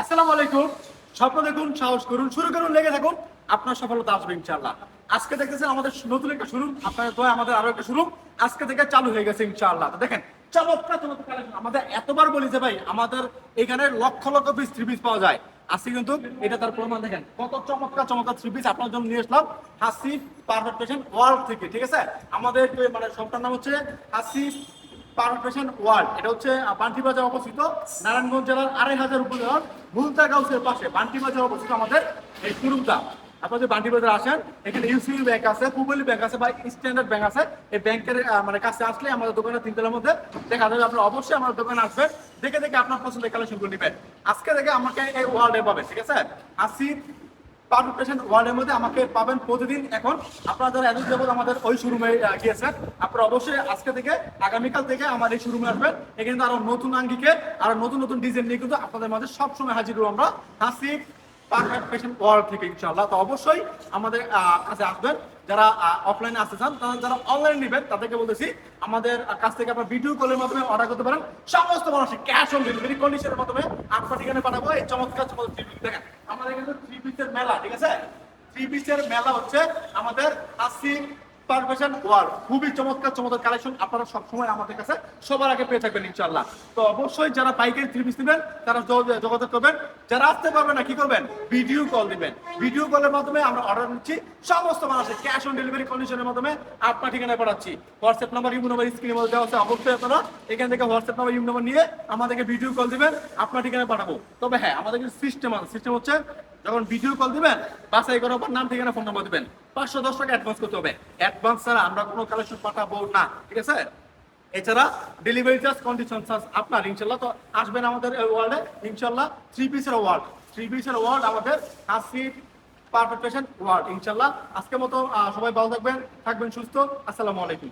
আসসালামু আলাইকুম। স্বপ্ন দেখুন, সাহস করুন, শুরু করুন, লেগে থাকুন। আপনার সফলতা আসবে ইনশাআল্লাহ। আজকে দেখতেছেন আমাদের নতুন একটা শুরু। আপনার দোয়া আমাদের আরও একটা শুরু। আজকে থেকে চালু হয়ে গেছে ইনশাআল্লাহ। দেখেন চমৎকার। আমাদের এতবার বলি যে ভাই, আমাদের এখানে lakh lakh piece three piece পাওয়া যায়। আজকে কিন্তু এটা তার প্রমাণ, দেখেন, কত চমৎকার চমৎকার থ্রি পিস আপনার জন্য নিয়ে আসলাম। হাসিফ পারফেক্ট ওয়ার্ল্ড থেকে, ঠিক আছে? আমাদের মানে সবটার নাম হচ্ছে হাসিফ ওয়ার্ল্ড। এটা হচ্ছে বান্টিবাজার অবস্থিত নারায়ণগঞ্জ জেলার আড়াই হাজার পাশে বান্টি বাজার অবস্থিত আমাদের এই বাজার আসেন, এখানে ব্যাংক আছে ব্যাংক আছে বা স্ট্যান্ডার্ড ব্যাংক আছে। এই ব্যাংকের মানে কাছে আমাদের মধ্যে দেখা যাবে। আপনারা অবশ্যই দোকানে দেখে দেখে আপনার নেবেন। আজকে থেকে আমাকে এই ওয়ার্ল্ডে পাবেন ঠিক আছে? আসি পারফেকশন ওয়ার্ল্ডের মধ্যে আমাকে পাবেন প্রতিদিন। এখন আপনারা যারা এত যাবত আমাদের ওই শোরুমে গিয়েছেন, আপনারা অবশ্যই আজকে থেকে, আগামীকাল থেকে আমার এই শোরুমে আসবেন। এখানে আরও নতুন আঙ্গিকে, আরও নতুন নতুন ডিজাইন নিয়ে কিন্তু আপনাদের মাঝে সবসময় হাজির আমরা। হাসি ইনশাআল্লাহ। অবশ্যই আমাদের কাছে আসবেন। যারা অফলাইনে আসতে চান, তারা যারা অনলাইন নেবেন, তাদেরকে বলতেছি, আমাদের কাছ থেকে আপনার ভিডিও কলের মাধ্যমে অর্ডার করতে পারেন। সমস্ত মানুষের ক্যাশ অন ডেলিভারি কন্ডিশনের মাধ্যমে আপনার ঠিকানা পাঠাবো। এই চমৎকার আমাদের কিন্তু থ্রি পিসের মেলা, ঠিক আছে? থ্রি পিসের মেলা হচ্ছে আমাদের আশি ওয়ার্ল্ড খুবই চমৎকার চমৎকার কালেকশন আপনারা সবসময় আমাদের কাছে সবার আগে পেয়ে থাকবেন ইনশাল্লাহ তো অবশ্যই যারা পাইকারি থ্রি পিস নেবেন, তারা যোগাযোগ করবেন। যারা আসতে না, কি করবেন? ভিডিও কল দিবেন। ভিডিও কলের মাধ্যমে আমরা অর্ডার সমস্ত ক্যাশ অন ডেলিভারি কন্ডিশনের মাধ্যমে আপনার ঠিকানায় পাঠাচ্ছি। হোয়াটসঅ্যাপ নাম্বার ইউ নাম্বার স্ক্রিনের মধ্যে দেওয়া আছে। অবশ্যই আপনারা এখান থেকে হোয়াটসঅ্যাপ নাম্বার ইউ নাম্বার নিয়ে আমাদেরকে ভিডিও কল দিবেন, আপনার ঠিকানায় পাঠাবো। তবে হ্যাঁ আমাদের সিস্টেম আছে। সিস্টেম হচ্ছে যখন ভিডিও কল দিবেন বাসাই করার পর নাম, ঠিকানা ফোন নাম্বার দিবেন। পাঁচশো দশ টাকা অ্যাডভান্স করতে হবে। অ্যাডভান্স ছাড়া আমরা কোনো কালেকশন পাঠাবো না, ঠিক আছে? এছাড়া ডেলিভারি চার্জ কন্ডিশন চার্জ আপনার, ইনশাল্লাহ তো আসবেন আমাদের ওয়ার্ল্ডে ইনশাল্লাহ থ্রি পিসের ওয়ার্ল্ড থ্রি পিসের ওয়ার্ল্ড আমাদের আশি পারফেক্ট পেশেন্ট ওয়ার্ল্ড ইনশাল্লাহ। আজকের মতো সবাই ভালো থাকবেন থাকবেন সুস্থ। আসসালামু আলাইকুম।